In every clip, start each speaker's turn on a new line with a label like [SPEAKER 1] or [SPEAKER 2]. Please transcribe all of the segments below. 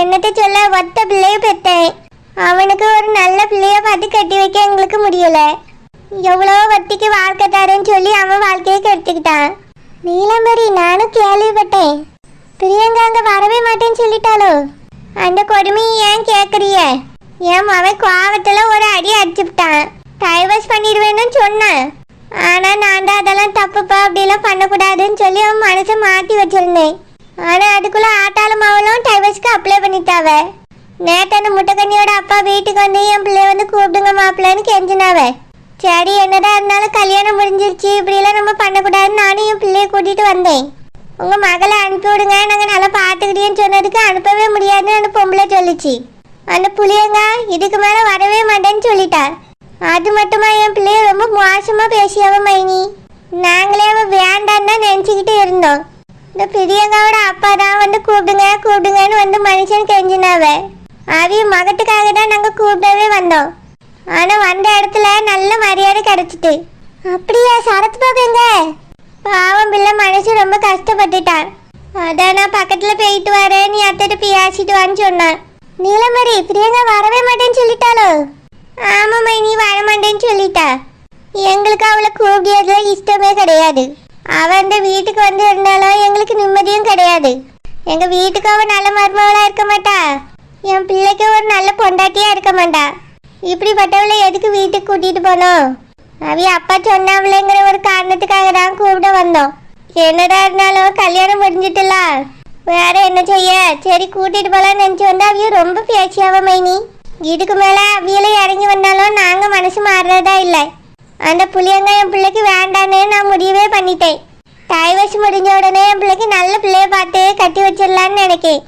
[SPEAKER 1] என்னத்த சொல்ல ஒத்த பிள்ளைய பெத்தேன். அவனுக்கு ஒரு நல்ல பிள்ளைய பார்த்து கட்டி வைக்க எங்களுக்கு முடியல. எவ்வளோ வத்திக்கு வாழ்க்கை தரேன்னு சொல்லி அவன் வாழ்க்கையை கெடுத்துக்கிட்டான். நீலம்பரி நானும் கேள்விப்பட்டேன். பிரியங்கா அங்க வரவே மாட்டேன்னு சொல்லிட்டாளோ? அந்த கொடுமையை ஏன் கேட்குறிய என் அவன் கோவத்தில் ஒரு அடி அடிச்சுட்டான் டைவர்ஸ் பண்ணிடுவேன்னு சொன்னான். ஆனால் நான் தான் அதெல்லாம் தப்புப்பா அப்படிலாம் பண்ணக்கூடாதுன்னு சொல்லி அவன் மனசை மாற்றி வச்சிருந்தேன். ஆனால் அதுக்குள்ளே ஆட்டாலும் அவளும் டைவர்ஸ்க்கு அப்ளை பண்ணிட்டாவ. நேற்று அந்த முட்டைக்கண்ணியோட அப்பா வீட்டுக்கு வந்து என் பிள்ளைய வந்து கூப்பிடுங்க மாப்பிள்ளைன்னு கெஞ்சினாவ. சரி என்னதான் இருந்தாலும் கல்யாணம் முடிஞ்சிருச்சு இப்படிலாம் நம்ம பண்ணக்கூடாதுன்னு நானும் என் பிள்ளைய கூட்டிகிட்டு வந்தேன். உங்க மகளை அனுப்பி விடுங்க நாங்க நல்லா பாத்துக்கிட்டேன்னு சொன்னதுக்கு அனுப்பவே முடியாதுன்னு அந்த பொம்பளை சொல்லிச்சு. அந்த புளியங்க இதுக்கு மேல வரவே மாட்டேன்னு சொல்லிட்டா அது மட்டுமா என் பிள்ளைய ரொம்ப மோசமா பேசியாவ மைனி? நாங்களே அவ வேண்டான்னு நினச்சிக்கிட்டு நினைச்சுக்கிட்டு இருந்தோம். இந்த பிரியங்காவோட அப்பா தான் வந்து கூப்பிடுங்க கூப்பிடுங்கன்னு வந்து மனுஷன் கெஞ்சினாவ. அவிய மகத்துக்காக தான் நாங்கள் கூப்பிடவே வந்தோம். ஆனால் வந்த இடத்துல நல்ல மரியாதை கிடைச்சிட்டு. அப்படியா சரத் பாபு பாவம் பிள்ளை மனுஷன் ரொம்ப கஷ்டப்பட்டுட்டான். அதான் நான் பக்கத்தில் போயிட்டு வரேன் நீ அத்தைட்ட பேசிட்டு வான்னு சொன்னான். நீலமரி பிரியங்கா வரவே மாட்டேன்னு சொல்லிட்டாளோ? ஆமாம்மா நீ வர மாட்டேன்னு சொல்லிட்டா. எங்களுக்கு அவளை கூப்பிடியதுல இஷ்டமே கிடையாது. அவன் இந்த வீட்டுக்கு வந்து இருந்தாலும் எங்களுக்கு நிம்மதியும் கிடையாது. எங்க வீட்டுக்கு அவன் நல்ல மருமகளா இருக்க மாட்டா. என் பிள்ளைக்கு ஒரு நல்ல பொண்டாட்டியா இருக்க மாட்டா. இப்படிப்பட்டவளை எதுக்கு வீட்டுக்கு கூட்டிட்டு போனோம் அவி அப்பா சொன்னாவளேங்கிற ஒரு காரணத்துக்காக தான் கூப்பிட வந்தோம். என்னடா இருந்தாலும் கல்யாணம் முடிஞ்சிட்டுல. வேற என்ன செய்ய? சரி கூட்டிட்டு போலாம்னு நினைச்சு வந்தா அவிய ரொம்ப பேச்சியாவ மைனி. இதுக்கு மேல அவியலை இறங்கி வந்தாலும் நாங்க மனசு மாறுறதா இல்லை. அந்த புளியங்க என் பிள்ளைக்கு வேண்டான்னு நான் முடிவே பண்ணிட்டேன். டைவர்ஸ் முடிஞ்ச உடனே என் பிள்ளைக்கு நல்ல பிள்ளைய பார்த்து கட்டி வச்சிடலான்னு நினைக்கேன்.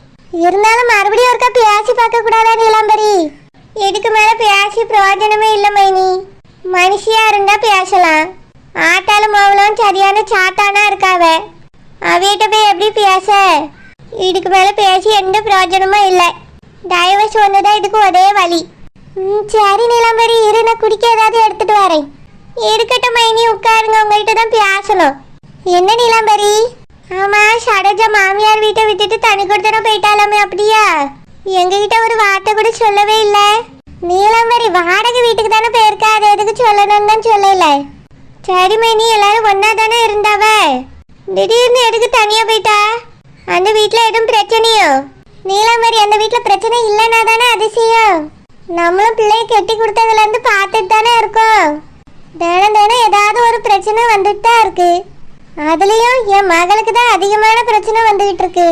[SPEAKER 1] இருந்தாலும் மறுபடியும் ஒருக்கா பேசி பார்க்க கூடாதா நீலாம்பரி? இதுக்கு மேல பேசி பிரயோஜனமே இல்லை மைனி. மனுஷியா இருந்தா பேசலாம் ஆட்டாலும் மாவளும் சரியான சாத்தானா இருக்காவ. அவையிட்ட போய் எப்படி பேச இதுக்கு மேல பேசி எந்த பிரயோஜனமும் இல்லை. டைவர்ஸ் வந்ததா இதுக்கு ஒரே வழி. ம் சரி நிலம்பரி இரு நான் குடிக்க ஏதாவது எடுத்துட்டு வரேன். இருக்கட்டும் மைனி உட்காருங்க. உங்கள்கிட்ட தான் பேசணும். என்ன நீலாம்பரி ஆமா சடஜா மாமியார் வீட்டை விட்டுட்டு தனி கொடுத்தன போயிட்டாலாமே அப்படியா? எங்ககிட்ட ஒரு வார்த்தை கூட சொல்லவே இல்ல. நீலாம்பரி வாடகை வீட்டுக்கு தானே போயிருக்கா அது எதுக்கு சொல்லணும்னு தான் சொல்லல. சரி மைனி எல்லாரும் ஒன்னா தானே இருந்தாவ? திடீர்னு எதுக்கு தனியா போயிட்டா? அந்த வீட்டுல எதுவும் பிரச்சனையோ? நீலாம்பரி அந்த வீட்டுல பிரச்சனை இல்லைன்னா தானே அதிசயம்? நம்மளும் பிள்ளைய கெட்டி கொடுத்ததுல இருந்து பார்த்துட்டு தானே இருக்கோம். தினம் தினம் ஏதாவது ஒரு பிரச்சனை வந்துட்டு தான் இருக்கு. அதுலேயும் என் மகளுக்கு தான் அதிகமான பிரச்சனை வந்துகிட்டு இருக்கு.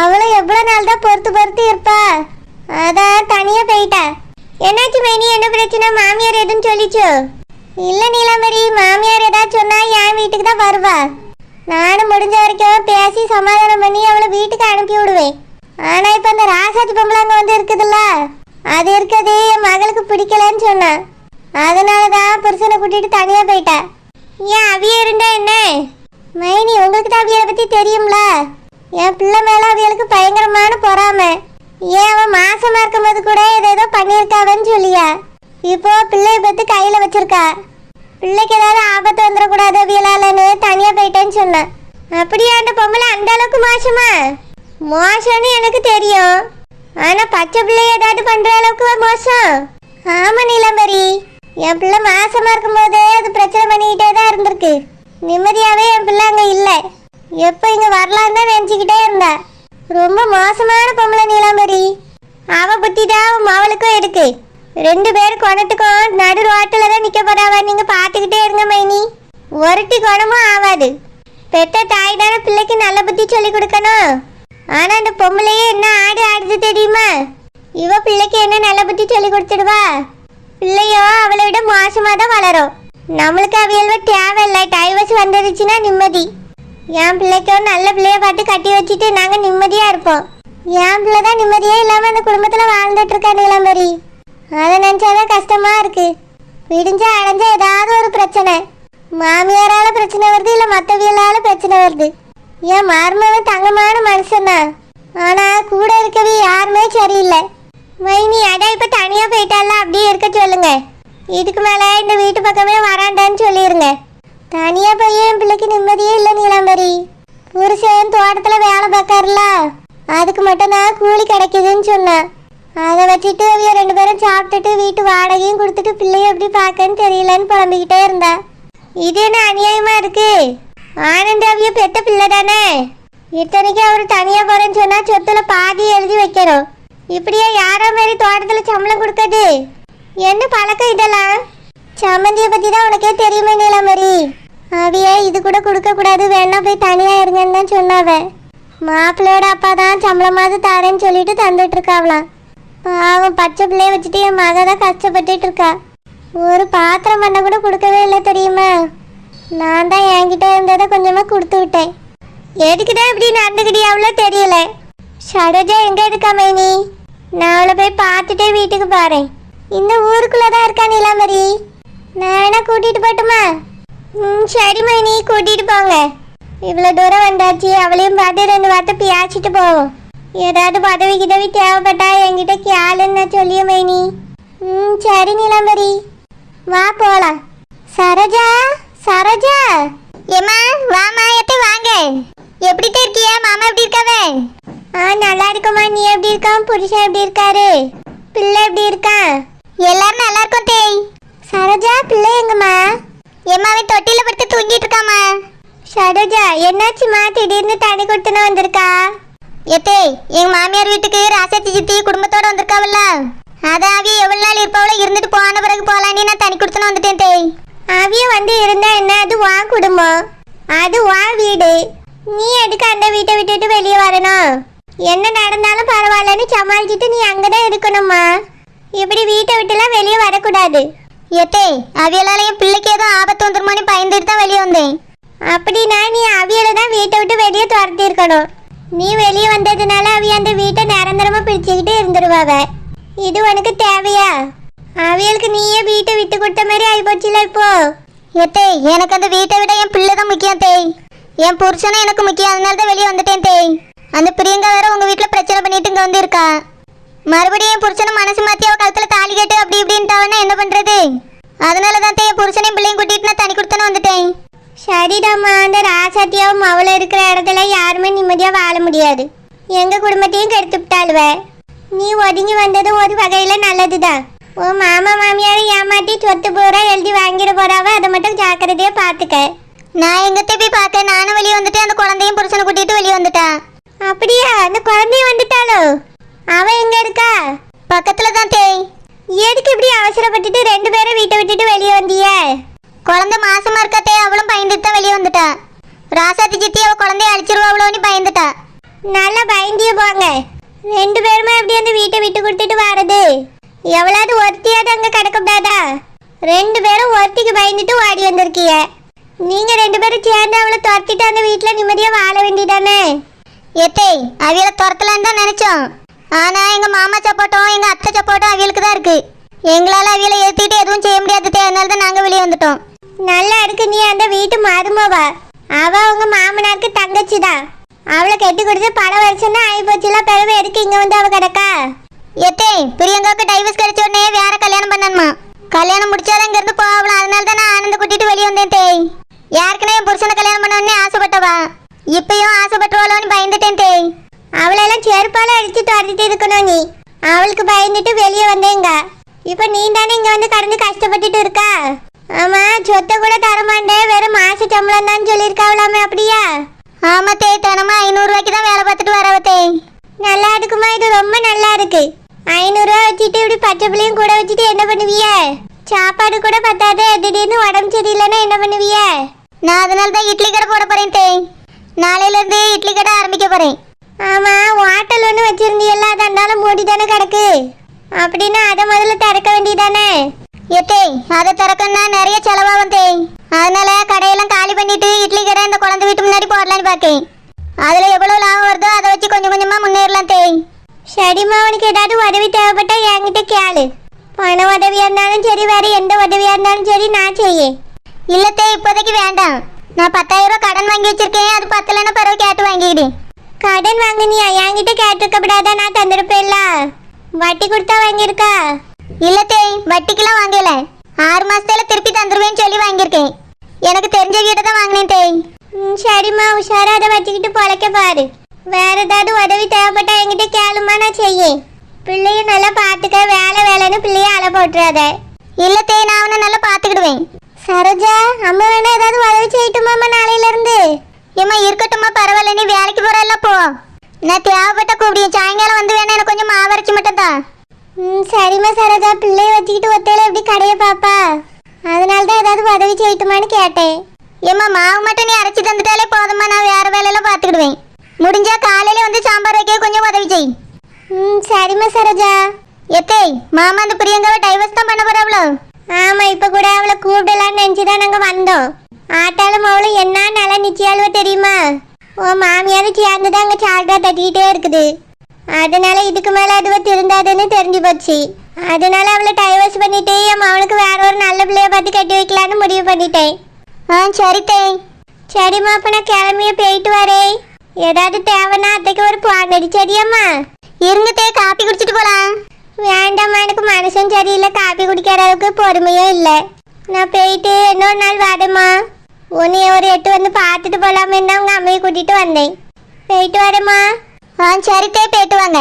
[SPEAKER 1] அவளும் எவ்வளோ நாள் தான் பொறுத்து பொறுத்து இருப்பா. அதான் தனியாக போயிட்டா. என்னாச்சு மைனி என்ன பிரச்சனை? மாமியார் எதுவும் சொல்லிச்சோ? இல்லை நீலாம்பரி மாமியார் ஏதாவது சொன்னால் என் வீட்டுக்கு தான் வருவா. நானும் முடிஞ்ச வரைக்கும் பேசி சமாதானம் பண்ணி அவளை வீட்டுக்கு அனுப்பி விடுவேன். ஆனால் இப்போ இந்த ராசாஜ் பொம்பளை அங்கே வந்து இருக்குதுல்ல? அது இருக்கிறது என் மகளுக்கு பிடிக்கலன்னு சொன்னான் அதனால தான் புருஷனை கூட்டிட்டு தனியா போயிட்டா ஏன் அவிய இருந்தா என்ன? மைனி உங்களுக்கு தான் அவியலை பத்தி தெரியும்ல? என் பிள்ளை மேல அவியலுக்கு பயங்கரமான பொறாமை. ஏன் அவன் மாசமா இருக்கும்போது கூட ஏதோ ஏதோ பண்ணியிருக்காவன்னு சொல்லியா? இப்போ பிள்ளைய பற்றி கையில வச்சிருக்கா. பிள்ளைக்கு ஏதாவது ஆபத்து வந்துடக்கூடாது அவியலாலன்னு தனியா போயிட்டேன்னு சொன்னேன். அப்படியாண்ட பொம்பளை அந்த அளவுக்கு மோசமா? மோசம்னு எனக்கு தெரியும். ஆனா பச்சை பிள்ளை ஏதாவது பண்ற அளவுக்கு மோசம். ஆமா நீலம்பரி. என் பிள்ளை மாசமா இருக்கும்போதே அது பிரச்சனை பண்ணிக்கிட்டே தான் இருந்திருக்கு. நிம்மதியாவே என் பிள்ளை அங்க இல்ல. எப்போ இங்க வரலான்னு தான் நினைச்சுக்கிட்டே இருந்தா. ரொம்ப மோசமான பொம்பளை நீலாம்பரி. அவ புத்தி தான் அவன் மவளுக்கும் இருக்கு. ரெண்டு பேரும் குணத்துக்கும் நடு ரோட்டில் தான் நிற்க போறாவ. நீங்க பார்த்துக்கிட்டே இருங்க மைனி. ஒருட்டி குணமும் ஆகாது பெத்த தாய் தானே பிள்ளைக்கு நல்ல புத்தி சொல்லி கொடுக்கணும். ஆனா அந்த பொம்பளையே என்ன ஆடு ஆடுது தெரியுமா? இவ பிள்ளைக்கு என்ன நல்ல புத்தி சொல்லி கொடுத்துடுவா? பிள்ளையோ அவளை விட மோசமாக தான் வளரும். நம்மளுக்கு அவியல்வ தேவையில்லை. டைவர்ஸ் வந்துருச்சுன்னா நிம்மதி. என் பிள்ளைக்கும் நல்ல பிள்ளைய பார்த்து கட்டி வச்சுட்டு நாங்கள் நிம்மதியாக இருப்போம். என் பிள்ளை தான் நிம்மதியே இல்லாமல் அந்த குடும்பத்தில் வாழ்ந்துட்டு இருக்கா நீலாம்பரி. அதை நினச்சாதான் கஷ்டமாக இருக்குது விடிஞ்சா அடைஞ்சா ஏதாவது ஒரு பிரச்சனை. மாமியாரால பிரச்சனை வருது இல்லை மத்தவியலால பிரச்சனை வருது. என் மருமவன் தங்கமான மனுஷன்தான் ஆனால் கூட இருக்கவே யாருமே சரியில்லை. மைனி அடா இப்ப தனியா போயிட்டால அப்படியே இருக்க சொல்லுங்க. இதுக்கு மேல இந்த வீட்டு பக்கமே வராண்டான்னு சொல்லிருங்க. தனியா போய் என் பிள்ளைக்கு நிம்மதியே இல்லை நீலாம்பரி. புருஷன் தோட்டத்துல வேலை பார்க்கறல அதுக்கு மட்டும் தான் கூலி கிடைக்குதுன்னு சொன்னேன். அதை வச்சுட்டு அவைய ரெண்டு பேரும் சாப்பிட்டுட்டு வீட்டு வாடகையும் கொடுத்துட்டு பிள்ளைய எப்படி பார்க்கன்னு தெரியலன்னு புலம்பிக்கிட்டே இருந்தா. இது என்ன அநியாயமா இருக்கு? ஆனந்த் அவிய பெத்த பிள்ளை தானே? இத்தனைக்கு அவர் தனியா போறேன்னு சொன்னா சொத்துல பாதி எழுதி வைக்கணும். இப்படியே யாரோ மாதிரி தோட்டத்தில் சம்பளம் கொடுக்காது என்ன பழக்கம் இதெல்லாம்? சம்மந்தியை பற்றி தான் உனக்கே தெரியுமே நீலாமரி அவையே இது கூட கொடுக்கக்கூடாது வேணா போய் தனியாக இருங்கன்னு தான் சொன்னாவன் மாப்பிள்ளையோட அப்பா தான் சம்பளமாவது தரேன்னு சொல்லிட்டு தந்துட்டு இருக்காவலாம் பாவம் பச்சை பிள்ளைய வச்சுட்டு என் மக தான் கஷ்டப்பட்டுட்டு இருக்கா ஒரு பாத்திரம் பண்ண கூட கொடுக்கவே இல்லை தெரியுமா? நான் தான் என்கிட்ட இருந்ததை கொஞ்சமாக கொடுத்து விட்டேன். எதுக்குதான் இப்படி இப்படி நடந்துக்கிட்டியாவளோ தெரியல? சரோஜா எங்கே இருக்கா மைனி? நான் அவளை போய் பார்த்துட்டே வீட்டுக்கு போறேன். இந்த ஊருக்குள்ள தான் இருக்கா நிலாமரி நானா கூட்டிட்டு போட்டுமா? ம் சரிம்மா நீ கூட்டிட்டு போங்க. இவ்வளோ தூரம் வந்தாச்சு அவளையும் பார்த்து ரெண்டு வார்த்தை பியாச்சிட்டு போவோம். ஏதாவது பதவி கிதவி தேவைப்பட்டா என்கிட்ட கேளுன்னு சொல்லிய மைனி. ம் சரி நிலாம்பரி. வா போலாம். சரோஜா சரோஜா. ஏமா வாமா எத்தை வாங்க எப்படி இருக்கியா மாமா எப்படி இருக்காவே ஆ நல்லா இருக்கமா நீ எப்படி இருக்கான் புருஷன் எப்படி இருக்காரு பிள்ளை எப்படி இருக்கான் எல்லாரும் நல்லா இருக்கும் தேய் சரோஜா பிள்ளை எங்கம்மா எம்மாவே தொட்டில படுத்து தூங்கிட்டு இருக்காமா சரோஜா என்னாச்சுமா திடீர்னு தண்ணி கொடுத்துன்னு வந்திருக்கா எத்தே எங்க மாமியார் வீட்டுக்கு ராசாத்தி சித்தி குடும்பத்தோட வந்திருக்காவல்ல அதான் அவிய எவ்வளவு நாள் இருப்பவள இருந்துட்டு போன பிறகு போலான்னு நான் தனி கொடுத்துன்னு வந்துட்டேன் தேய். அவிய வந்து இருந்தா என்ன? அது வா குடும்பம். அது வா வீடு. நீ எதுக்கு அந்த வீட்டை விட்டுட்டு வெளியே வரணும்? என்ன நடந்தாலும் பரவாயில்லன்னு சமாளிச்சுட்டு நீ அங்கதான் இருக்கணும்மா. இப்படி வீட்டை விட்டுலாம் வெளியே வரக்கூடாது. எத்தே அவியலால என் பிள்ளைக்கு ஏதோ ஆபத்து வந்துருமோன்னு பயந்துட்டு தான் வெளியே வந்தேன். அப்படின்னா நீ அவியலை தான் வீட்டை விட்டு வெளியே துரத்தி இருக்கணும் நீ வெளியே வந்ததுனால அவிய அந்த வீட்டை நிரந்தரமா பிடிச்சுக்கிட்டு இருந்துருவாவே. இது உனக்கு தேவையா? அவியலுக்கு நீயே வீட்டை விட்டு கொடுத்த மாதிரி ஆயிப்போச்சுல இப்போ? எத்தே எனக்கு அந்த வீட்டை விட என் பிள்ளை தான் முக்கியம் தேய். என் புருஷனும் எனக்கு முக்கியம் அதனால தான் வெளியே வந்துட்டேன் தேய். அந்த பிரியங்கா வேற உங்க வீட்டில் பிரச்சனை பண்ணிட்டு இங்கே வந்து இருக்கா மறுபடியும் என் புருஷனை மனசு மாற்றி அவள் கழுத்தில் தாலி கேட்டு அப்படி இப்படின்ட்டாவனா என்ன பண்ணுறது அதனால தான் தேய் புருஷனையும் பிள்ளையும் கூட்டிட்டு நான் தனி கொடுத்தன வந்துட்டேன். சரிடாம்மா அந்த ராசாத்தியாவும் அவளை இருக்கிற இடத்துல யாருமே நிம்மதியாக வாழ முடியாது. எங்கள் குடும்பத்தையும் கெடுத்து விட்டாளுவ. நீ ஒதுங்கி வந்தது ஒரு வகையில நல்லதுதான். உன் மாமா மாமியாரை ஏமாத்தி சொத்து பூரா எழுதி வாங்கிட போறாவ அதை மட்டும் ஜாக்கிரதையா பாத்துக்க. நான் எங்கத்தை போய் பார்க்க நானும் வெளியே வந்துட்டு அந்த குழந்தையும் புருஷனை கூட்டிட்டு வெளியே வந்துட்டான். அப்படியா? அந்த குழந்தையும் வந்துட்டாளோ? அவ எங்க இருக்கா? பக்கத்துல தான் தேய். எதுக்கு இப்படி அவசரப்பட்டுட்டு ரெண்டு பேரும் வீட்டை விட்டுட்டு வெளியே வந்திய? குழந்தை மாசமா இருக்கத்தே அவளும் பயந்துட்டு தான் வெளியே வந்துட்டா ராசாத்தி சித்தி அவ குழந்தைய அழிச்சிருவாவளோன்னு பயந்துட்டா. நல்லா பயந்திய போங்க. ரெண்டு பேருமே எப்படி அந்த வீட்டை விட்டு கொடுத்துட்டு வரது எவ்வளவு ஒருத்தியாவது அங்க கிடக்கூடாதா ரெண்டு பேரும் ஒருத்திக்கு பயந்துட்டு ஓடி வந்திருக்கீங்க. நீங்க ரெண்டு பேரும் சேர்ந்து அவளை துரத்திட்டு அந்த வீட்டுல நிம்மதியா வாழ வேண்டியதானே? எத்தே அவியல துரத்தலான்னு தான் நினைச்சோம். ஆனா எங்க மாமா சப்போட்டும் எங்க அத்தை சப்போட்டும் அவியலுக்கு தான் இருக்கு. எங்களால அவியல ஏத்திட்டு எதுவும் செய்ய முடியாது அதனால தான் நாங்க வெளியே வந்துட்டோம். நல்லா இருக்கு நீ அந்த வீட்டு மருமவா. அவ உங்க மாமனாருக்கு தங்கச்சி தான் அவளை கட்டி கொடுத்து பல வருஷம் ஆகி போச்சுல பிறகு எதுக்கு இங்கே வந்து அவள் கிடக்கா? எத்தே பிரியங்காவுக்கு டைவர்ஸ் கிடைச்ச உடனே வேற கல்யாணம் பண்ணணுமா? கல்யாணம் முடிச்சாதான் இங்க இருந்து போகலாம் அதனால தான் நான் ஆனந்த கூட்டிட்டு வெளியே வந்தேன் தேய் யாருக்குனே என் புருஷனை கல்யாணம் பண்ணணும்னே ஆசைப்பட்டவா? இப்பயும் ஆசைப்பட்டுவாளோன்னு பயந்துட்டேன் தேய் அவளெல்லாம் செருப்பால அடிச்சு துரத்திட்டு இருக்கணும் நீ. அவளுக்கு பயந்துட்டு வெளியே வந்தேங்க. இப்போ நீ தானே இங்கே வந்து கடந்து கஷ்டப்பட்டுட்டு இருக்கா? ஆமா சொத்தை கூட தரமாட்டேன். வெறும் மாச சம்பளம் தான் சொல்லியிருக்காவலாமே அப்படியா? ஆமா தேய் தினமும் ஐநூறு ரூபாய்க்கு தான் வேலை பார்த்துட்டு வரவத்தே நல்லா இருக்குமா? இது ரொம்ப நல்லா இருக்கு. ஐநூறு வச்சுட்டு இப்படி பச்சை பிள்ளையும் கூட வச்சுட்டு என்ன பண்ணுவிய? சாப்பாடு கூட பத்தாது. திடீர்னு உடம்பு சரியில்லைன்னா என்ன பண்ணுவிய? நான் அதனால தான் இட்லி கடை போட போறேன் தே. நாளையில இருந்து இட்லி கடை ஆரம்பிக்க போறேன். ஆமா ஹோட்டல் ஒன்று வச்சிருந்தீல்ல அது அந்தாலும் மூடி தானே கிடக்கு? அப்படின்னா அதை முதல்ல திறக்க வேண்டியதானே? எத்தே அதை திறக்கணும்னா நிறைய செலவாகும் தேய் அதனால கடையெல்லாம் காலி பண்ணிட்டு இட்லி கடை இந்த குழந்தை வீட்டு முன்னாடி போடலான்னு பார்க்கேன் அதுல எவ்வளவு லாபம் வருதோ அதை வச்சு கொஞ்சம் கொஞ்சமா முன்னேறலாம் தேய். சரிம்மா உனக்கு ஏதாவது உதவி தேவைப்பட்டா என்கிட்ட கேளு. பண உதவியா இருந்தாலும் சரி வேற எந்த உதவியா இருந்தாலும் சரி நான் செய்யேன். இல்லத்தே இப்போதைக்கு வேண்டாம். நான் பத்தாயிரம் ரூபாய் கடன் வாங்கி வச்சிருக்கேன். அது பத்தலைன்னா பிறகு கேட்டு வாங்கிக்கிடு. கடன் வாங்கினியா? என்கிட்ட கேட்டிருக்கப்படாதா? நான் தந்திருப்பேன்ல. வட்டி கொடுத்தா வாங்கியிருக்கா? இல்லத்தே வட்டிக்கெல்லாம் வாங்கல. ஆறு மாசத்துல திருப்பி தந்துருவேன்னு சொல்லி வாங்கியிருக்கேன்.
[SPEAKER 2] எனக்கு தெரிஞ்ச கிட்ட தான் வாங்கினேன் தேய்.
[SPEAKER 1] ம், சரிம்மா உஷாரா அதை வச்சுக்கிட்டு பொழைக்க பாரு. வேற ஏதாவது உதவி தேவைப்பட்டா என்கிட்ட கேளுமா நான் செய்யேன். பிள்ளைய நல்லா பார்த்துக்க வேலை வேலைன்னு பிள்ளைய அலை போட்டுறாத.
[SPEAKER 2] இல்ல தேய் நான் அவனை நல்லா பாத்துக்கிடுவேன்
[SPEAKER 1] சரோஜா அம்மா வேணா ஏதாவது உதவி செய்யட்டுமாம்மா நாளையில இருந்து
[SPEAKER 2] ஏம்மா இருக்கட்டும்மா பரவாயில்ல நீ வேலைக்கு போறல்ல போ. நான் தேவைப்பட்ட கூப்பிடியும் சாயங்காலம் வந்து வேணா எனக்கு கொஞ்சம் மாவரைச்சு மட்டும் தான்
[SPEAKER 1] ம் சரிம்மா சரோஜா பிள்ளைய வச்சுக்கிட்டு ஒத்தையில எப்படி கடையை பாப்பா அதனால தான் ஏதாவது உதவி செய்யட்டுமான்னு கேட்டேன்.
[SPEAKER 2] ஏம்மா மாவு மட்டும் நீ அரைச்சி தந்துட்டாலே போதும்மா நான் வேற வேலையெல்லாம் பார்த்துக்கிடுவேன். முடிஞ்சா காலையில வந்து சாம்பார் வைக்க கொஞ்சம் உதவி செய்.
[SPEAKER 1] ம் சரிம்மா சரோஜா.
[SPEAKER 2] எத்தேய் மாமா அந்த பிரியங்காவை டைவர்ஸ் தான் பண்ண போறாவளோ?
[SPEAKER 1] ஆமா இப்ப கூட அவளை கூப்பிடலாம்னு நினைச்சுதான் நாங்க வந்தோம். ஆட்டாலும் அவளும் என்ன நல்லா நிச்சயாளுவ தெரியுமா? ஓ மாமியார் சேர்ந்துதான் அங்க சால்ரா தட்டிக்கிட்டே இருக்குது. அதனால இதுக்கு மேல அதுவ திருந்தாதுன்னு தெரிஞ்சு போச்சு. அதனால அவளை டைவர்ஸ் பண்ணிட்டு என் மவனுக்கு வேற ஒரு நல்ல பிள்ளைய பார்த்து கட்டி வைக்கலான்னு முடிவு பண்ணிட்டேன்.
[SPEAKER 2] ஆ சரி தேய்
[SPEAKER 1] சரிம்மா அப்ப நான் கிளம்பிய போயிட்டு வரேன். ஏதாவது தேவைன்னா அத்தைக்கு ஒரு பாங்கடி சரியாம்மா?
[SPEAKER 2] இருங்க தேய் காப்பி குடிச்சிட்டு போலாம்.
[SPEAKER 1] வேண்டாம்மா எனக்கு மனுஷன் சரியில்லை. காப்பி குடிக்கிற அளவுக்கு பொறுமையும் இல்லை. நான் போயிட்டு இன்னொரு நாள் வரேம்மா. உன்னைய ஒரு எட்டு வந்து பார்த்துட்டு போலாமே தான் உங்கள் அம்மையை கூட்டிகிட்டு வந்தேன். போயிட்டு வரேம்மா.
[SPEAKER 2] ஆ சரி தேய் போயிட்டு வாங்க.